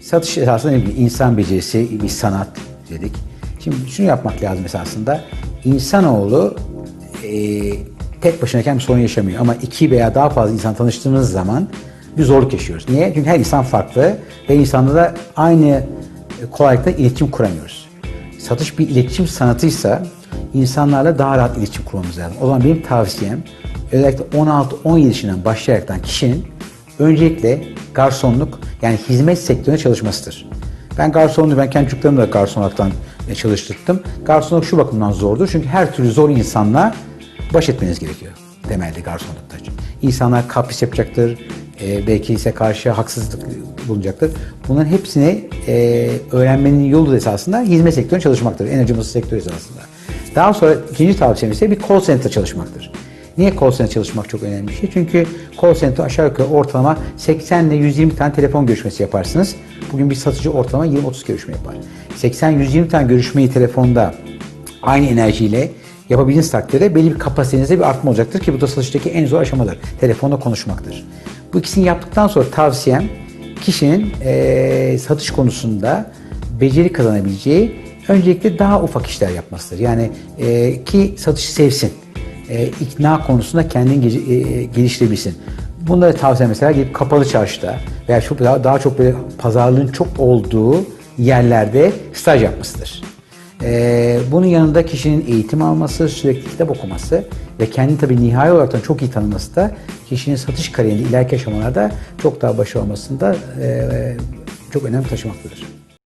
Satış esasında ne bileyim, insan becerisi, bir sanat dedik. Şimdi şunu yapmak lazım esasında. İnsanoğlu e, tek başınayken bir sorun yaşamıyor. Ama iki veya daha fazla insan tanıştığımız zaman bir zorluk yaşıyoruz. Niye? Çünkü her insan farklı ve insanda da aynı kolaylıkla iletişim kuramıyoruz. Satış bir iletişim sanatıysa insanlarla daha rahat iletişim kurmamız lazım. O zaman benim tavsiyem özellikle 16-17 yaşından başlayaraktan kişinin öncelikle garsonluk yani hizmet sektöründe çalışmasıdır. Ben garsonluğu, ben kendi çocuklarımı da garson olaraktan e, çalıştırdım. Garsonluk şu bakımdan zordur çünkü her türlü zor insanla baş etmeniz gerekiyor temelde garsonlukta. İnsanlar kapris yapacaktır, e, belki ise karşı haksızlık bulunacaktır. Bunların hepsini e, öğrenmenin yolu da esasında hizmet sektöründe çalışmaktır. En acımasız sektör esasında. Daha sonra ikinci tavsiyem ise bir call center çalışmaktır. Niye call center çalışmak çok önemli bir şey? Çünkü call center aşağı yukarı ortalama 80 ile 120 tane telefon görüşmesi yaparsınız. Bugün bir satıcı ortalama 20-30 görüşme yapar. 80-120 tane görüşmeyi telefonda aynı enerjiyle yapabildiğiniz takdirde belli bir kapasitenizde bir artma olacaktır ki bu da satıştaki en zor aşamadır. Telefonda konuşmaktır. Bu ikisini yaptıktan sonra tavsiyem kişinin eee, satış konusunda beceri kazanabileceği öncelikle daha ufak işler yapmasıdır. Yani eee, ki satışı sevsin. Eee, ikna konusunda kendini gece- eee, geliştirebilsin. Bunları tavsiye mesela gidip kapalı çarşıda veya çok daha, daha çok böyle pazarlığın çok olduğu yerlerde staj yapmasıdır. Ee, bunun yanında kişinin eğitim alması, sürekli kitap okuması ve kendini tabii nihai olarak da çok iyi tanıması da kişinin satış kariyerinde ileriki aşamalarda çok daha başarılı olmasında e, çok önem taşımaktadır.